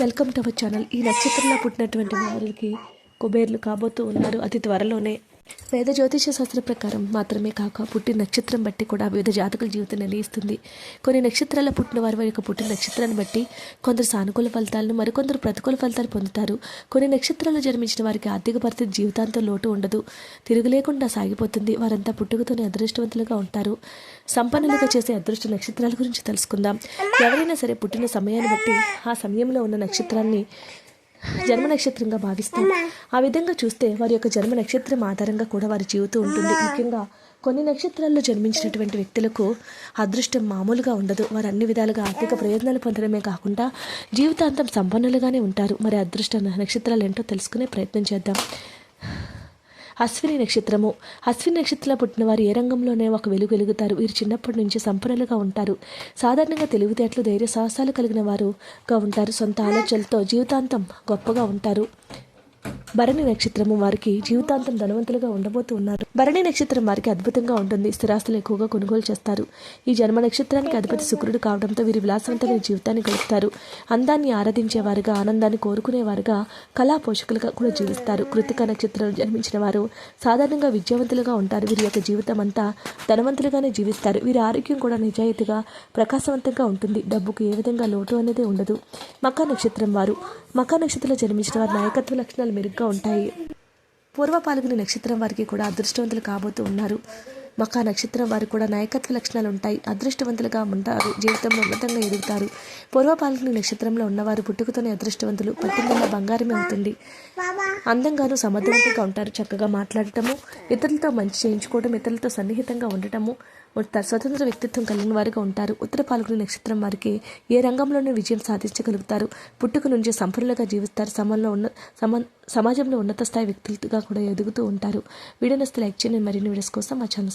Welcome to our channel. ఈ నక్షత్రంలో పుట్టినటువంటి వారికి కుబేర్లు కాబోతూ ఉన్నారు. అతి త్వరలోనే వేద జ్యోతిష శాస్త్ర ప్రకారం మాత్రమే కాక పుట్టిన నక్షత్రం బట్టి కూడా వివిధ జాతకుల జీవితం నిర్ణయిస్తుంది కొన్ని నక్షత్రాల పుట్టిన వారి వారి యొక్క పుట్టిన నక్షత్రాన్ని బట్టి కొందరు సానుకూల ఫలితాలను మరికొందరు ప్రతికూల ఫలితాలు పొందుతారు. కొన్ని నక్షత్రాలు జన్మించిన వారికి ఆర్థిక పరిస్థితి జీవితాంతం లోటు ఉండదు. తిరుగు లేకుండా సాగిపోతుంది. వారంతా పుట్టుకతోనే అదృష్టవంతులుగా ఉంటారు. సంపన్నులుగా చేసే అదృష్ట నక్షత్రాల గురించి తెలుసుకుందాం. ఎవరైనా సరే పుట్టిన సమయాన్ని బట్టి ఆ సమయంలో ఉన్న నక్షత్రాన్ని జన్మ నక్షత్రంగా భావిస్తాం. ఆ విధంగా చూస్తే వారి యొక్క జన్మ నక్షత్రం ఆధారంగా కూడా వారి జీవితం ఉంటుంది. ముఖ్యంగా కొన్ని నక్షత్రాల్లో జన్మించినటువంటి వ్యక్తులకు అదృష్టం మామూలుగా ఉండదు. వారు అన్ని విధాలుగా ఆర్థిక ప్రయోజనాలు పొందడమే కాకుండా జీవితాంతం సంపన్నులుగానే ఉంటారు. మరి అదృష్ట నక్షత్రాలు ఏంటో తెలుసుకునే ప్రయత్నం చేద్దాం. అశ్విని నక్షత్రము. అశ్విని నక్షత్రంలో పుట్టిన వారు ఏ రంగంలోనే ఒక వెలుగు వెలుగుతారు వీరు చిన్నప్పటి నుంచి సంపన్నులుగా ఉంటారు. సాధారణంగా తెలివితేటలు ధైర్య సాహసాలు కలిగిన వారుగా ఉంటారు. సొంత ఆలోచనలతో జీవితాంతం గొప్పగా ఉంటారు. భరణి నక్షత్రము వారికి జీవితాంతం ధనవంతులుగా ఉండబోతూ ఉన్నారు. భరణి నక్షత్రం వారికి అద్భుతంగా ఉంటుంది. స్థిరాస్తులు ఎక్కువగా కొనుగోలు చేస్తారు. ఈ జన్మ నక్షత్రానికి అధిపతి శుక్రుడు కావడంతో వీరి విలాసవంతమైన జీవితాన్ని గడుపుతారు. అందాన్ని ఆరాధించేవారుగా ఆనందాన్ని కోరుకునేవారుగా కళా పోషకులుగా కూడా జీవిస్తారు. కృతిక నక్షత్రం జన్మించిన వారు సాధారణంగా విద్యావంతులుగా ఉంటారు. వీరి యొక్క జీవితం అంతా ధనవంతులుగానే జీవిస్తారు. వీరి ఆరోగ్యం కూడా నిజాయితీగా ప్రకాశవంతంగా ఉంటుంది. డబ్బుకు ఏ విధంగా లోటు అనేది ఉండదు. మకా నక్షత్రం వారు మకా నక్షత్రంలో జన్మించిన వారి నాయకత్వ లక్షణాలు మెరుగ్గా ఉంటాయి. పూర్వ పాల్గొని నక్షత్రం వారికి కూడా అదృష్టవంతులు కాబోతూ ఉన్నారు. మకా నక్షత్రం వారు కూడా నాయకత్వ లక్షణాలు ఉంటాయి అదృష్టవంతులుగా ఉంటారు. జీవితంలో ఉన్నతంగా ఎదుగుతారు. పూర్వపాలకుని నక్షత్రంలో ఉన్నవారు పుట్టుకతోనే అదృష్టవంతులు. పట్టిందల్లా బంగారమే అవుతుంది. అందంగాను సమర్థవంతంగా ఉంటారు. చక్కగా మాట్లాడటము ఇతరులతో మంచి చేయించుకోవడం ఇతరులతో సన్నిహితంగా ఉండటము స్వతంత్ర వ్యక్తిత్వం కలిగిన వారుగా ఉంటారు. ఉత్తర పాలకుని నక్షత్రం వారికి ఏ రంగంలోనూ విజయం సాధించగలుగుతారు. పుట్టుక నుంచి సంపన్నులుగా జీవిస్తారు. సమంలో ఉన్న సమ సమాజంలో ఉన్నత స్థాయి వ్యక్తులుగా కూడా ఎదుగుతూ ఉంటారు. వీడియో లైక్ చేయండి. మరిన్ని వీడియోస్ కోసం మా ఛానల్